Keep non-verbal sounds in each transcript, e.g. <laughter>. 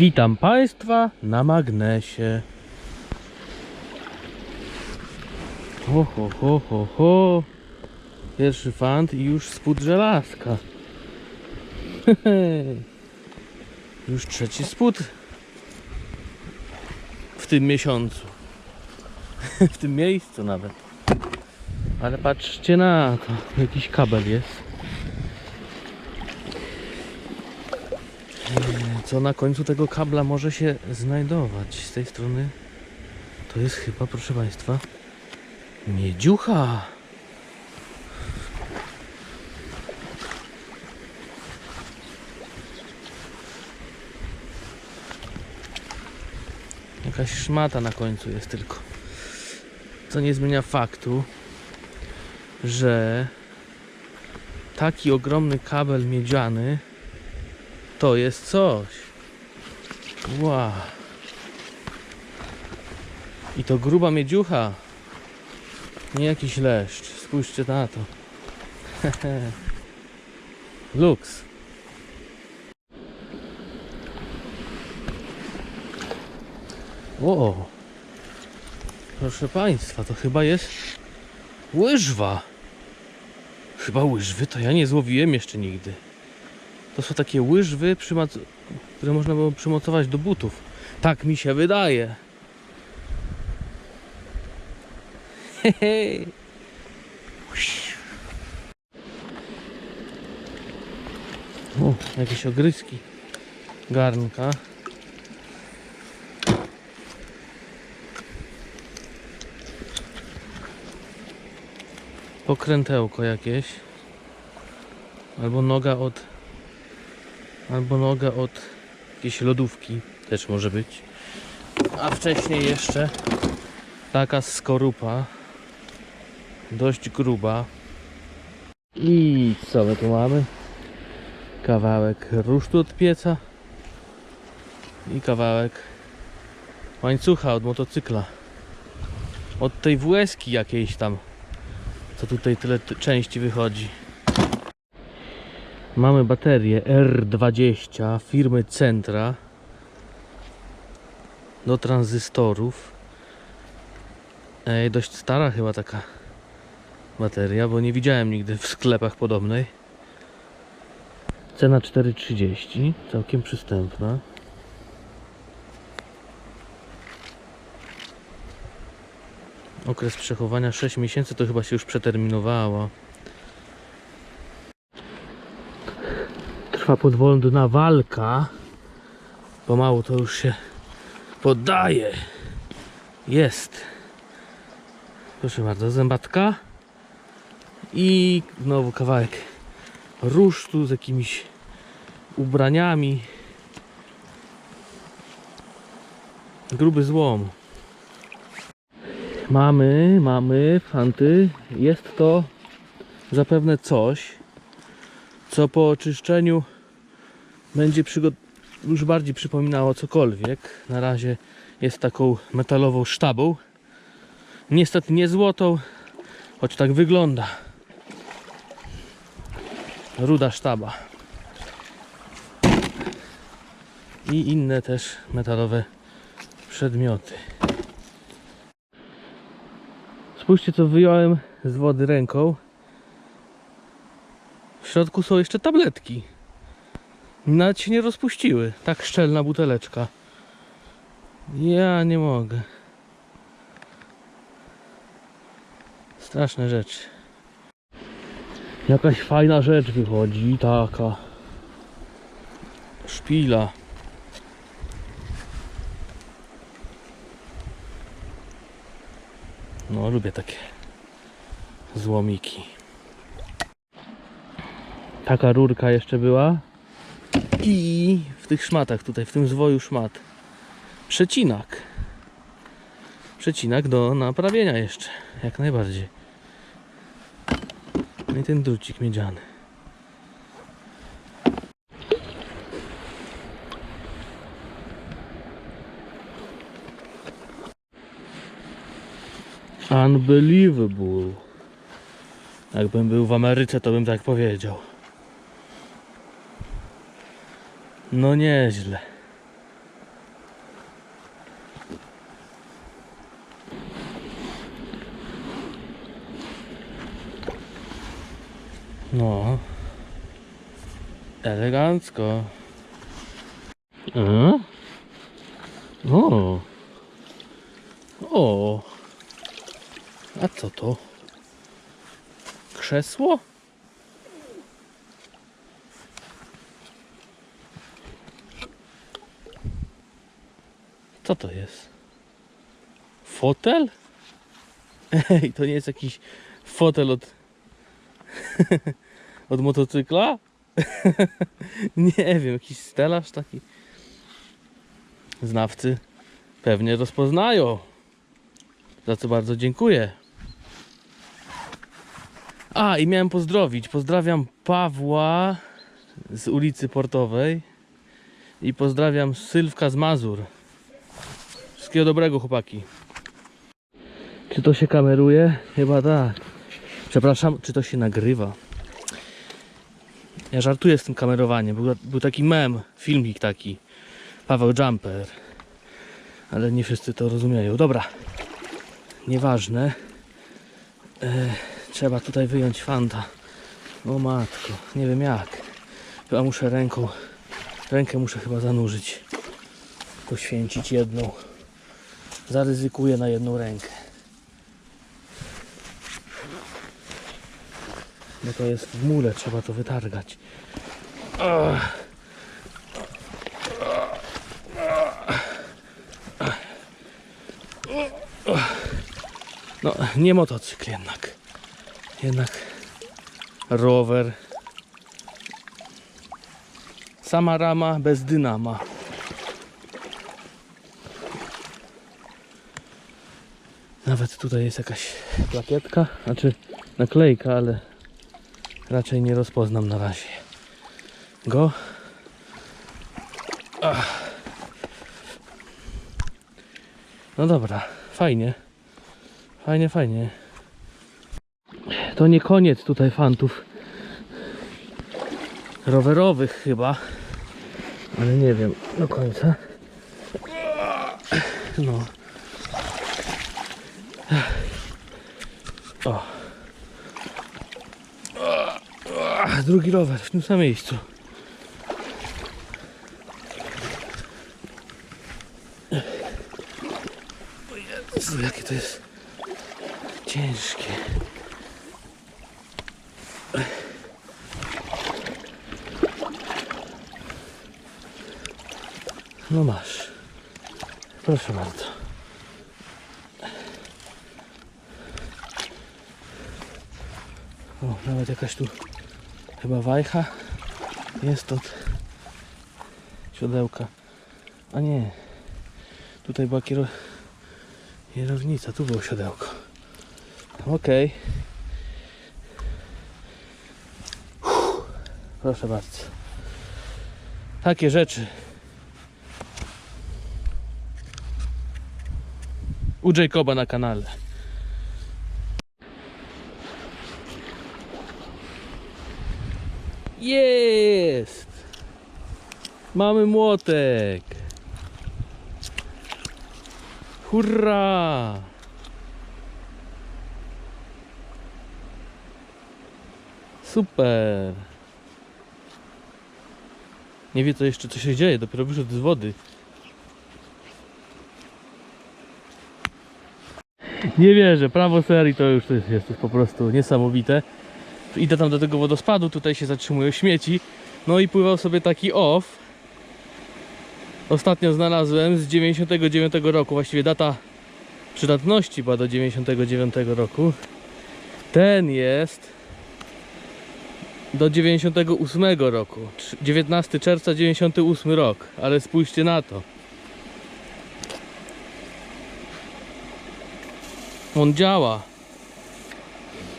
Witam Państwa na magnesie. Ho, ho, ho, ho, ho. Pierwszy fant i już spód żelazka. <laughs> już trzeci spód w tym miesiącu. <laughs> w tym miejscu nawet. Ale patrzcie na to. Jakiś kabel jest. Co na końcu tego kabla może się znajdować z tej strony? To jest chyba, proszę Państwa, miedziucha. Jakaś szmata na końcu jest tylko. Co nie zmienia faktu, że taki ogromny kabel miedziany to jest coś. Wow. I to gruba miedziucha. Nie jakiś leszcz. Spójrzcie na to. <laughs> Lux. O. Proszę Państwa, to chyba jest łyżwa. Chyba łyżwy to ja nie złowiłem jeszcze nigdy. To są takie łyżwy, które można było przymocować do butów. Tak mi się wydaje. Hehe. O, jakieś ogryzki. Garnka. Pokrętełko jakieś. Albo noga od Albo noga od jakiejś lodówki też może być. A wcześniej jeszcze taka skorupa. Dość gruba. I co my tu mamy? Kawałek rusztu od pieca. I kawałek łańcucha od motocykla. Od tej włeski jakiejś tam. Co tutaj tyle części wychodzi. Mamy baterię R20 firmy Centra do tranzystorów. Ej, dość stara chyba taka bateria, bo nie widziałem nigdy w sklepach podobnej. Cena 4,30, całkiem przystępna. Okres przechowania 6 miesięcy to chyba się już przeterminowało. Trwa podwodna walka. Pomału to już się poddaje. Jest. Proszę bardzo, zębatka. I znowu kawałek rusztu z jakimiś ubraniami. Gruby złom. Mamy, mamy, fanty. Jest to zapewne coś, co po oczyszczeniu będzie już bardziej przypominało cokolwiek. Na razie jest taką metalową sztabą. Niestety nie złotą, choć tak wygląda. Ruda sztaba. I inne też metalowe przedmioty. Spójrzcie co wyjąłem z wody ręką. W środku są jeszcze tabletki. Nawet się nie rozpuściły. Tak szczelna buteleczka. Ja nie mogę. Straszne rzeczy. Jakaś fajna rzecz wychodzi, taka. Szpila. No, lubię takie złomiki. Taka rurka jeszcze była. I w tych szmatach tutaj, w tym zwoju szmat. Przecinak. Przecinak do naprawienia jeszcze. Jak najbardziej. No i ten drucik miedziany. Unbelievable. Jakbym był w Ameryce, to bym tak powiedział. No nieźle. No. Elegancko. E? O. O. A co to? Krzesło? Co to jest? Fotel? <laughs> Ej, to nie jest jakiś fotel od <laughs> od motocykla? <laughs> nie wiem, jakiś stelaż taki. Znawcy pewnie rozpoznają. Za co bardzo dziękuję. A, i miałem pozdrowić. Pozdrawiam Pawła z ulicy Portowej i pozdrawiam Sylwka z Mazur. Wszystkiego dobrego, chłopaki. Czy to się kameruje? Chyba tak. Przepraszam, czy to się nagrywa? Ja żartuję z tym kamerowaniem. Był, był taki mem, filmik taki. Paweł Jumper. Ale nie wszyscy to rozumieją. Dobra. Nieważne. E, trzeba tutaj wyjąć fanta. O matko, nie wiem jak. Chyba muszę ręką. Rękę muszę chyba zanurzyć. Poświęcić jedną. Zaryzykuję na jedną rękę. Bo to jest w mule, trzeba to wytargać. No, nie motocykl jednak. Jednak rower. Sama rama bez dynama. Nawet tutaj jest jakaś plakietka, znaczy naklejka, ale raczej nie rozpoznam na razie go. Ach. No dobra, fajnie. Fajnie, fajnie. To nie koniec tutaj fantów rowerowych chyba. Ale nie wiem do końca. No. O. Ach, drugi rower w tym samym miejscu. Jezu, jakie to jest ciężkie. No masz. Proszę bardzo. O, nawet jakaś tu chyba wajcha jest od siodełka. A nie. Tutaj była kiero... kierownica, tu było siodełko. Okej. Uff, Proszę bardzo. Takie rzeczy. U Jacoba na kanale. Jest! Mamy młotek! Hurra! Super! Nie wie co jeszcze co się dzieje, dopiero wyszedł z wody. Nie wierzę, prawo serii to już jest, jest po prostu niesamowite. Idę tam do tego wodospadu, tutaj się zatrzymują śmieci. No i pływał sobie taki off. Ostatnio znalazłem z 99 roku, właściwie data przydatności była do 99 roku. Ten jest do 98 roku. Trz- 19 czerwca 98 rok, ale spójrzcie na to. On działa.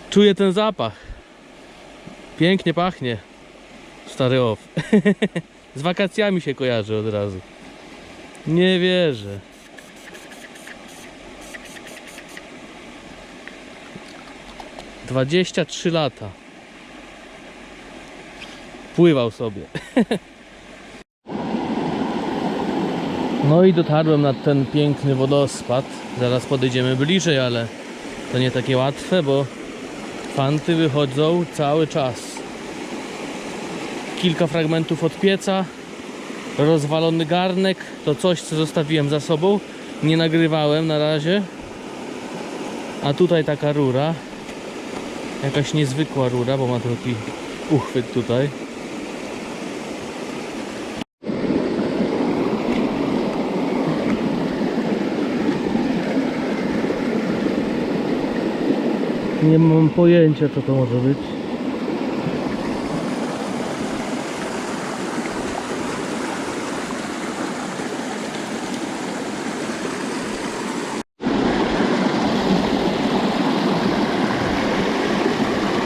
Czuję ten zapach. Pięknie pachnie. Stary off. <laughs> Z wakacjami się kojarzy od razu. Nie wierzę. Dwadzieścia trzy lata. Pływał sobie. <laughs> No i dotarłem nad ten piękny wodospad. Zaraz podejdziemy bliżej, ale to nie takie łatwe, bo fanty wychodzą cały czas. Kilka fragmentów od pieca, rozwalony garnek, to coś co zostawiłem za sobą, nie nagrywałem na razie. A tutaj taka rura, jakaś niezwykła rura, bo ma taki uchwyt tutaj. Nie mam pojęcia co to może być.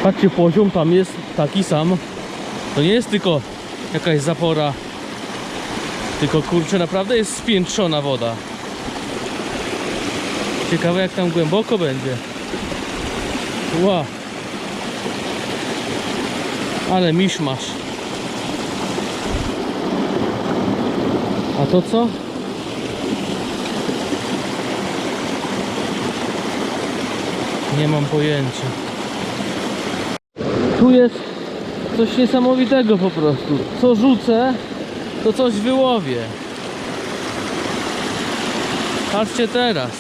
Patrzcie, poziom tam jest taki sam. To nie jest tylko jakaś zapora. Tylko kurczę, naprawdę jest spiętrzona woda. Ciekawe jak tam głęboko będzie. Ła. Ale miszmasz. A to co? Nie mam pojęcia. Tu jest coś niesamowitego po prostu. Co rzucę, to coś wyłowię. Patrzcie teraz.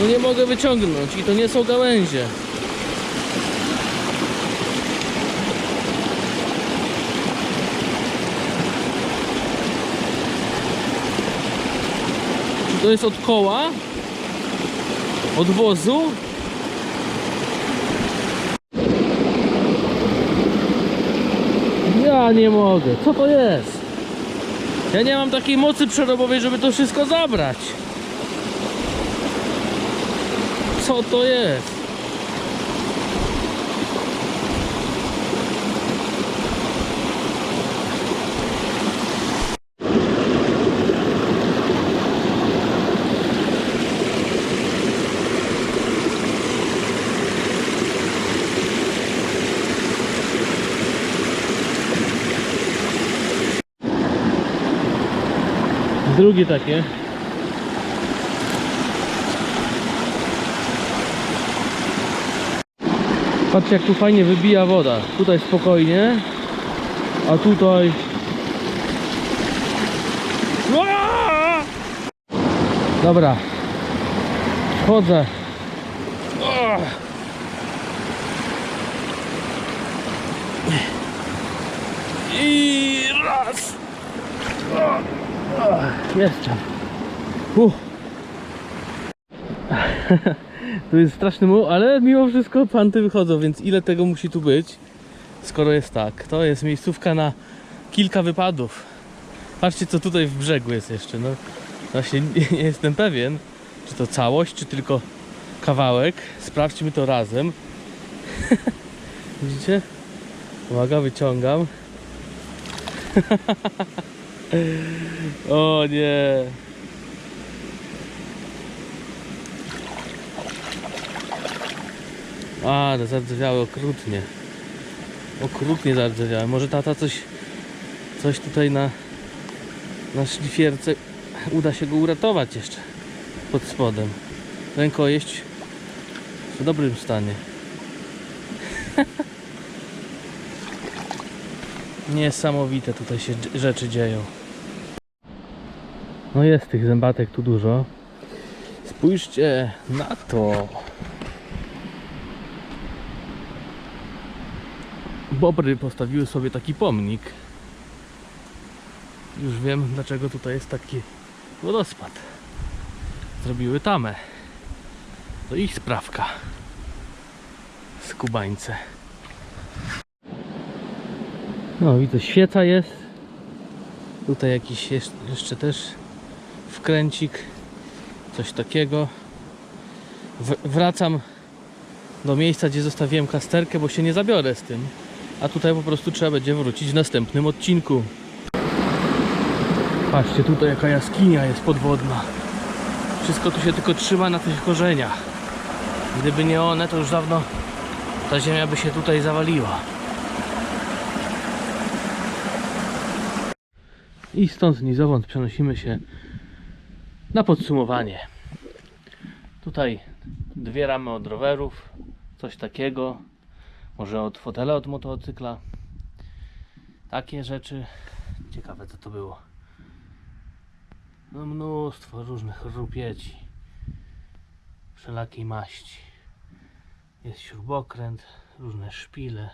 No nie mogę wyciągnąć i to nie są gałęzie. To jest od koła? Od wozu? Nie mogę. Co to jest? Ja nie mam takiej mocy przerobowej, żeby to wszystko zabrać. Co to jest? Drugie takie. Patrzcie jak tu fajnie wybija woda. Tutaj spokojnie. A tutaj... Dobra. Wchodzę. I raz. Jeszcze. Uff. <laughs> Tu jest straszny muł, ale mimo wszystko panty wychodzą, więc ile tego musi tu być, skoro jest tak. To jest miejscówka na kilka wypadów. Patrzcie co tutaj w brzegu jest jeszcze. No, właśnie nie, <laughs> nie jestem pewien, czy to całość, czy tylko kawałek. Sprawdźmy to razem. <laughs> Widzicie? Uwaga, wyciągam. O nie. A, zardzewiały okrutnie. Okrutnie zardzewiały. Może tata coś coś tutaj na na szlifierce uda się go uratować jeszcze pod spodem. Rękojeść w dobrym stanie. <laughs> Niesamowite tutaj się rzeczy dzieją. No jest tych zębatek tu dużo. Spójrzcie na to. Bobry postawiły sobie taki pomnik. Już wiem dlaczego tutaj jest taki wodospad. Zrobiły tamę. To ich sprawka. Skubańce. No widzę świeca jest. Tutaj jakiś jeszcze też wkręcik. Coś takiego. Wracam do miejsca, gdzie zostawiłem kasterkę, bo się nie zabiorę z tym. A tutaj po prostu trzeba będzie wrócić w następnym odcinku. Patrzcie, tutaj jaka jaskinia jest podwodna. Wszystko tu się tylko trzyma na tych korzeniach. Gdyby nie one, to już dawno ta ziemia by się tutaj zawaliła. I stąd nizowąd przenosimy się na podsumowanie. Tutaj dwie ramy od rowerów, coś takiego, może od fotela od motocykla. Takie rzeczy. Ciekawe co to było. No mnóstwo różnych rupieci. Wszelakiej maści. Jest śrubokręt, różne szpile,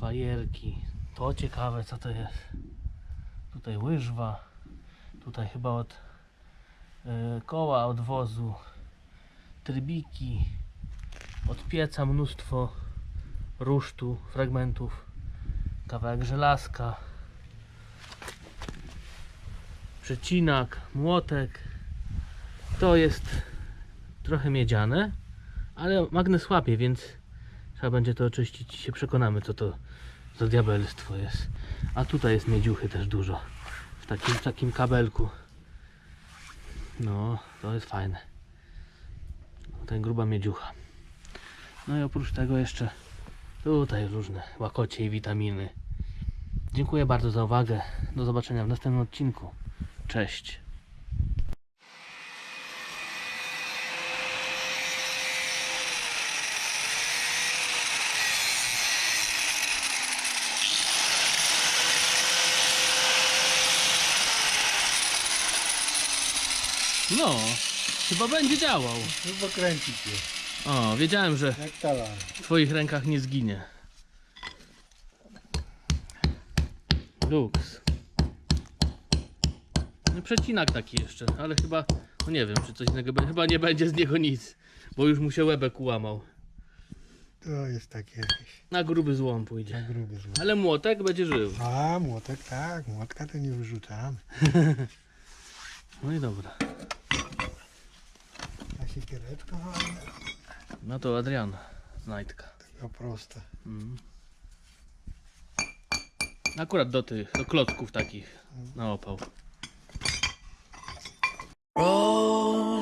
fajerki. To ciekawe co to jest. Tutaj łyżwa. Tutaj chyba od e, koła od wozu. Trybiki. Od pieca mnóstwo rusztu, fragmentów. Kawałek żelazka. Przecinak, młotek. To jest trochę miedziane, ale magnes łapie, więc trzeba będzie to oczyścić i się przekonamy, co to za diabelstwo jest. A tutaj jest miedziuchy też dużo. W takim, takim kabelku. No, to jest fajne. Tutaj gruba miedziucha. No i oprócz tego jeszcze tutaj różne łakocie i witaminy. Dziękuję bardzo za uwagę. Do zobaczenia w następnym odcinku. Cześć. No, chyba będzie działał. No pokręcić je, O, wiedziałem, że jak talar. w Twoich rękach nie zginie. Lux. No przecinak taki jeszcze, ale chyba, no nie wiem, czy coś innego będzie. Chyba nie będzie z niego nic, bo już mu się łebek ułamał. To jest takie jakieś Na gruby złom na pójdzie. gruby zło. Ale młotek będzie żył. A, młotek tak, młotka to nie wyrzucamy. <laughs> No i dobra. A siekiereczka fajna, No to Adrian, znajdka. taka prosta. Mm. Akurat do tych, do klocków takich na opał. Roll